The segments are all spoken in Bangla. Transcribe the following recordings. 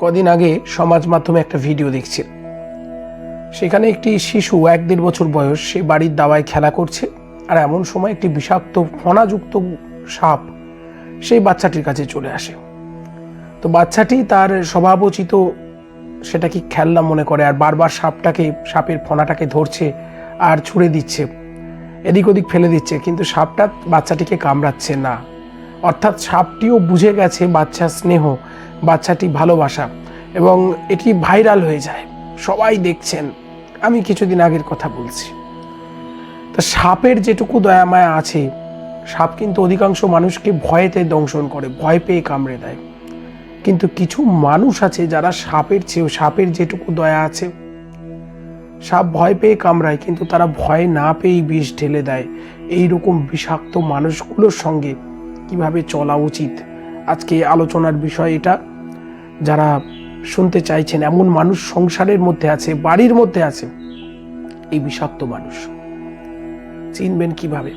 কদিন আগে সমাজ মাধ্যমে একটা ভিডিও দেখছি। সেখানে একটি শিশু এক দেড় বছর বয়স, সে বাড়ির দাওয়ায় খেলা করছে আর এমন সময় একটি বিষাক্ত ফণাযুক্ত সাপ সেই বাচ্চাটির কাছে চলে আসে। তো বাচ্চাটি তার স্বভাবোচিত সেটা কি খেলনা মনে করে আর বারবার সাপটাকে, সাপের ফণাটাকে ধরছে আর ছুঁড়ে দিচ্ছে, এদিক ওদিক ফেলে দিচ্ছে, কিন্তু সাপটা বাচ্চাটিকে কামড়াচ্ছে না। অর্থাৎ সাপটিও বুঝে গেছে বাচ্চা স্নেহ, বাচ্চাটি ভালোবাসা এবং এটি ভাইরাল হয়ে যায়। সবাই দেখছেন। আমি কিছুদিন আগের কথা বলছি। তা সাপের যেটুকু দয়ামায়া আছে, সাপ কিন্তু অধিকাংশ মানুষকে ভয়েতে দংশন করে, ভয় পেয়ে কামড়ে দেয়। কিন্তু কিছু মানুষ আছে যারা সাপের চেয়েও, সাপের যেটুকু দয়া আছে, সাপ ভয় পেয়ে কামড়ায়, কিন্তু তারা ভয় না পেয়েই বিষ ঢেলে দেয়। এই রকম বিষাক্ত মানুষগুলোর সঙ্গে কীভাবে চলা উচিত? আজকে আলোচনার বিষয় এটা। যারা শুনতে চাইছেন, এমন মানুষ সংসারের মধ্যে আছে, বাড়ির মধ্যে আছে, এই বিষাক্ত মানুষ। চিনবেন কীভাবে?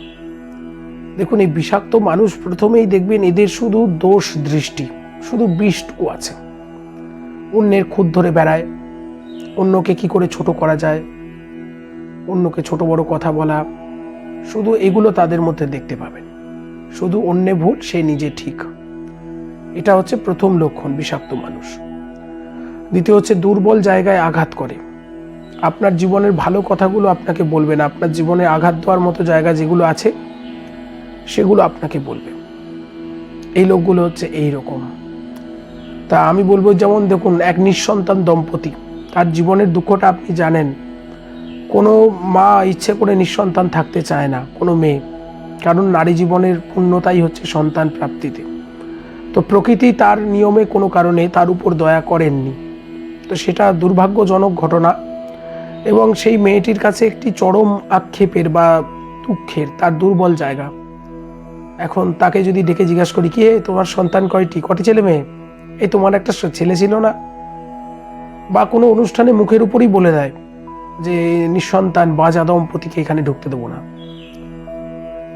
দেখুন, এই বিষাক্ত মানুষ প্রথমেই দেখবেন এদের শুধু দোষ দৃষ্টি, শুধু বিষটুকু আছে। অন্যের খুদ ধরে বেড়ায়, অন্যকে কি করে ছোট করা যায়, অন্যকে ছোট বড় কথা বলা, শুধু এগুলো তাদের মধ্যে দেখতে পাবেন। শুধু অন্যে ভুল, সে নিজে ঠিক। এটা হচ্ছে প্রথম লক্ষণ বিষাক্ত মানুষ। দ্বিতীয় হচ্ছে দুর্বল জায়গায় আঘাত করে। আপনার জীবনের ভালো কথাগুলো আপনাকে বলবে না। আপনার জীবনে আঘাত দেওয়ার মতো জায়গা যেগুলো আছে, সেগুলো আপনাকে বলবে। এই লোকগুলো হচ্ছে এই রকম তা আমি বলব যেমন দেখুন, এক নিঃসন্তান দম্পতি, তার জীবনের দুঃখটা আপনি জানেন। কোনো মা ইচ্ছে করে নিঃসন্তান থাকতে চায় না, কোনো মেয়ে। কারণ নারী জীবনের পূর্ণতাই হচ্ছে সন্তান প্রাপ্তিতে। তো প্রকৃতি তার নিয়মে কোনো কারণে তার উপর দয়া করেননি। তো সেটা দুর্ভাগ্যজনক ঘটনা এবং সেই মেয়েটির কাছে একটি চরম আক্ষেপের বা দুঃখের, তার দুর্বল জায়গা। এখন তাকে যদি ডেকে জিজ্ঞাসা করি, কি তোমার সন্তান কয়টি? কটি ছেলে মেয়ে? এই তোমার একটা ছেলে ছিল না? বা কোনো অনুষ্ঠানে মুখের উপরই বলে দেয় যে, নিঃসন্তান, বাজা দম্পতিকে এখানে ঢুকতে দেবো না।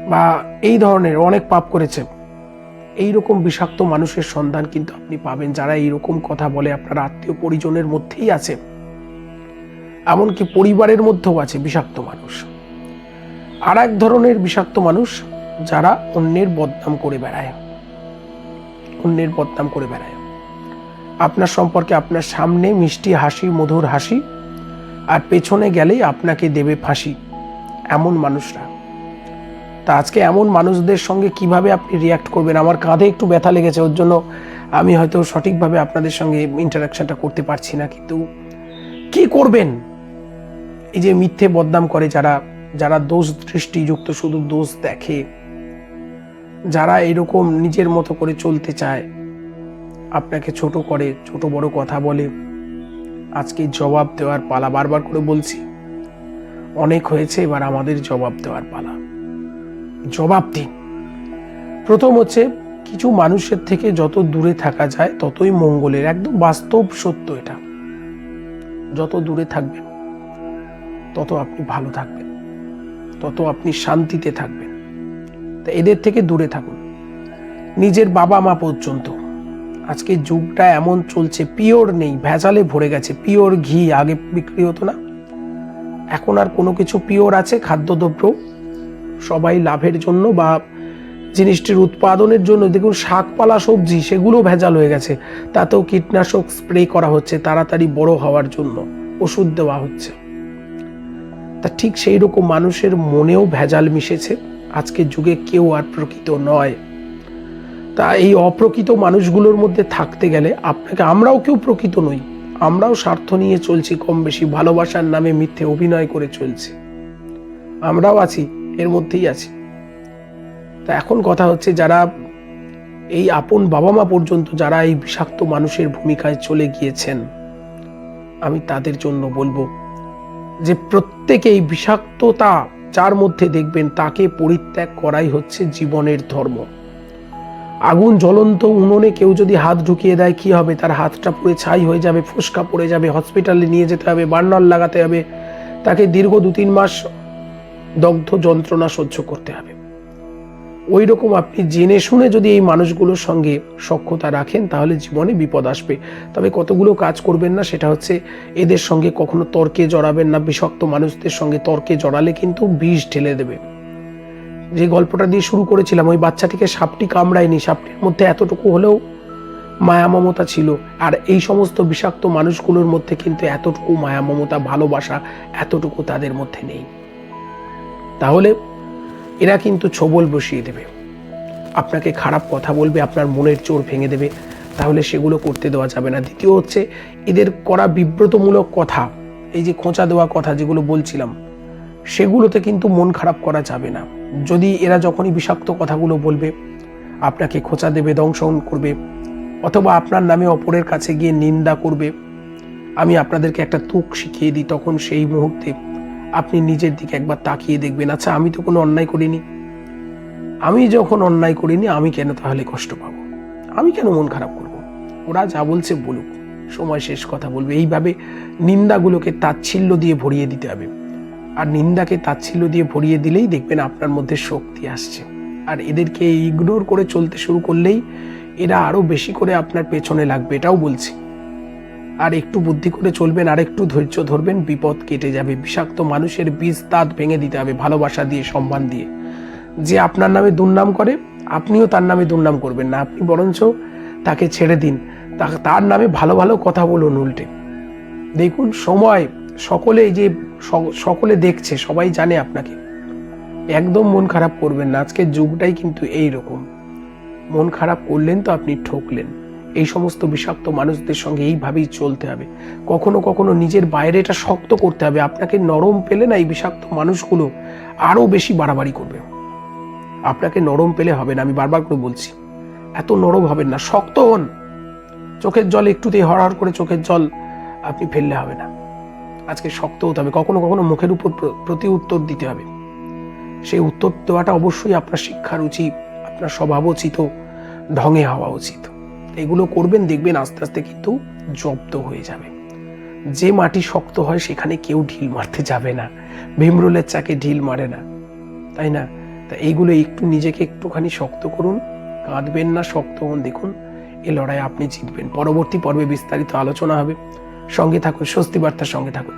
বা এই ধরনের অনেক পাপ করেছে। এই রকম বিষাক্ত মানুষের সন্ধান কিন্তু আপনি পাবেন, যারা এইরকম কথা বলে। আপনার আত্মীয় পরিজনের মধ্যেই আছে। এমনকি পরিবারের মধ্যেও আছে বিষাক্ত মানুষ। আর এক ধরনের বিষাক্ত মানুষ যারা অন্যের বদনাম করে বেড়ায়। অন্যের বদনাম করে বেড়ায়। আপনার সম্পর্কে আপনার সামনে মিষ্টি হাসি, মধুর হাসি, আর পেছনে গেলেই আপনাকে দেবে ফাঁসি। এমন মানুষরা। তা আজকে এমন মানুষদের সঙ্গে কীভাবে আপনি রিয়াক্ট করবেন? আমার কাঁধে একটু ব্যথা লেগেছে, ওর জন্য আমি হয়তো সঠিকভাবে আপনাদের সঙ্গে ইন্টারাকশনটা করতে পারছি না, কিন্তু কি করবেন? এই যে মিথ্যে বদনাম করে যারা যারা দোষ দৃষ্টিযুক্ত, শুধু দোষ দেখে, যারা এরকম নিজের মতো করে চলতে চায়, আপনাকে ছোট করে, ছোট বড় কথা বলে, আজকে জবাব দেওয়ার পালা বারবার করে বলছি, অনেক হয়েছে, এবার আমাদের জবাব দেওয়ার পালা। জবাব দিন। প্রথম হচ্ছে, কিছু মানুষের থেকে যত দূরে থাকা যায়, ততই মঙ্গলের, একদম বাস্তব সত্য এটা। যত দূরে থাকবেন, তত আপনি ভালো থাকবেন। তত আপনি শান্তিতে থাকবেন। তা এদের থেকে দূরে থাকুন। নিজের বাবা মা পর্যন্ত। আজকে যুগটা এমন চলছে, পিওর নেই, ভেজালে ভরে গেছে, পিওর ঘি আগে বিক্রি হতো না। এখন আর কোনো কিছু পিওর আছে, খাদ্যদ্রব্য সবাই লাভের জন্য বা জিনিসটির উৎপাদনের জন্য, দেখুন শাকপালা, সবজি, সেগুলো ভেজাল হয়ে গেছে। তাতেও কীটনাশক স্প্রে করা হচ্ছে তাড়াতাড়ি বড় হওয়ার জন্য, ওষুধ দেওয়া হচ্ছে। তা ঠিক সেই রকম মানুষের মনেও ভেজাল মিশেছে। আজকের যুগে কেউ আর প্রকৃত নয়। তা এই অপ্রকৃত মানুষগুলোর মধ্যে থাকতে গেলে আপনাকে, আমরাও কেউ প্রকৃত নই। আমরাও স্বার্থ নিয়ে চলছি, কম বেশি ভালোবাসার নামে মিথ্যে অভিনয় করে চলছি। আমরাও আছি এর মধ্যেই আছি। তা এখন কথা হচ্ছে যারা এই আপন বাবা মা পর্যন্ত যারা এই বিষাক্ত মানুষের ভূমিকায় চলে গিয়েছেন, আমি তাদের জন্য বলব যে প্রত্যেকে এই বিষাক্ততা যার মধ্যে দেখবেন তাকে পরিত্যাগ করাই হচ্ছে জীবনের ধর্ম। আগুন জ্বলন্ত উনুনে কেউ যদি হাত ঢুকিয়ে দেয়, কি হবে? তার হাতটা পুড়ে ছাই হয়ে যাবে, ফোসকা পড়ে যাবে, হসপিটালে নিয়ে যেতে হবে, বার্নার লাগাতে হবে। তাকে দীর্ঘ দু তিন মাস দগ্ধ যন্ত্রণা সহ্য করতে হবে। ওই রকম আপনি জেনে শুনে যদি এই মানুষগুলোর সঙ্গে সক্ষতা রাখেন, তাহলে জীবনে বিপদ আসবে। তবে কতগুলো কাজ করবেন না, সেটা হচ্ছে এদের সঙ্গে কখনো তর্কে জড়াবেন না। বিষাক্ত মানুষদের সঙ্গে তর্কে জড়ালে কিন্তু বিষ ঢেলে দেবে। যে গল্পটা দিয়ে শুরু করেছিলাম, ওই বাচ্চাটিকে সাপটি কামড়ায়নি। সাপটির মধ্যে এতটুকু হলেও মায়া মমতা ছিল। আর এই সমস্ত বিষাক্ত মানুষগুলোর মধ্যে কিন্তু এতটুকু মায়া মমতা, ভালোবাসা এতটুকু তাদের মধ্যে নেই। তাহলে এরা কিন্তু ছবল বসিয়ে দেবে। আপনাকে খারাপ কথা বলবে, আপনার মনের চোর ভেঙে দেবে। তাহলে সেগুলো করতে দেওয়া যাবে না। দ্বিতীয় হচ্ছে, এদের করা বিব্রতমূলক কথা, এই যে খোঁচা দেওয়া কথা যেগুলো বলছিলাম, সেগুলোতে কিন্তু মন খারাপ করা যাবে না। যদি এরা যখনই বিষাক্ত কথাগুলো বলবে, আপনাকে খোঁচা দেবে দংশন করবে, অথবা আপনার নামে অপরের কাছে গিয়ে নিন্দা করবে, আমি আপনাদেরকে একটা তুক শিখিয়ে দিই, তখন সেই মুহূর্তে আপনি নিজের দিকে একবার তাকিয়ে দেখবেন আচ্ছা আমি তো কোনো অন্যায় করিনি। আমি যখন অন্যায় করিনি, আমি কেন তাহলে কষ্ট পাবো? আমি কেন মন খারাপ করব? ওরা যা বলছে বলুক, সময় শেষ কথা বলবে। এইভাবে নিন্দাগুলোকে তাচ্ছিল্য দিয়ে ভরিয়ে দিতে হবে। আর নিন্দাকে তাচ্ছিল্য দিয়ে ভরিয়ে দিলেই দেখবেন আপনার মধ্যে শক্তি আসছে। আর এদেরকে ইগনোর করে চলতে শুরু করলেই এরা আরও বেশি করে আপনার পেছনে লাগবে, এটাও বলছি। আর একটু বুদ্ধি করে চলবেন, আর একটু ধৈর্য ধরবেন, বিপদ কেটে যাবে। বিষাক্ত মানুষের বীজ তাঁত ভেঙে দিতে হবে, ভালোবাসা দিয়ে, সম্মান দিয়ে। যে আপনার নামে দুর্নাম করে, আপনিও তার নামে দুর্নাম করবেন না। আপনি বরঞ্চ তাকে ছেড়ে দিন। তার নামে ভালো ভালো কথা বলুন উল্টে। দেখুন, সময় সকলে যে সকলে দেখছে, সবাই জানে আপনাকে। একদম মন খারাপ করবেন না। আজকের যুগটাই কিন্তু এই রকম মন খারাপ করলেন তো আপনি ঠকলেন। এই সমস্ত বিষাক্ত মানুষদের সঙ্গে এইভাবেই চলতে হবে। কখনো কখনো নিজের বাইরে এটা শক্ত করতে হবে। আপনাকে নরম পেলে না এই বিষাক্ত মানুষগুলো আরও বেশি বাড়াবাড়ি করবে। আপনাকে নরম পেলে হবে না, আমি বারবার করে বলছি। এত নরম হবেন না, শক্ত হন। চোখের জল একটুতেই হড়হড় করে চোখের জল আপনি ফেললে হবে না। আজকে শক্ত হতে হবে, কখনো কখনো মুখের উপর প্রতি উত্তর দিতে হবে। সেই উত্তর দেওয়াটা অবশ্যই আপনার শিক্ষার উচিত, আপনার স্বভাবোচিত ঢঙে হওয়া উচিত। এগুলো করবেন, দেখবেন আস্তে আস্তে কিন্তু জব্দ হয়ে যাবে। যে মাটি শক্ত হয়, সেখানে কেউ ঢিল মারতে যাবে না। ভীমরুলের চাকে ঢিল মারে না, তাই না? তা এইগুলো একটু নিজেকে একটুখানি শক্ত করুন, কাঁদবেন না, শক্ত হন। দেখুন, এ লড়াই আপনি জিতবেন। পরবর্তী পর্বে বিস্তারিত আলোচনা হবে। সঙ্গে থাকুন, স্বস্তি বার্তার সঙ্গে থাকুন।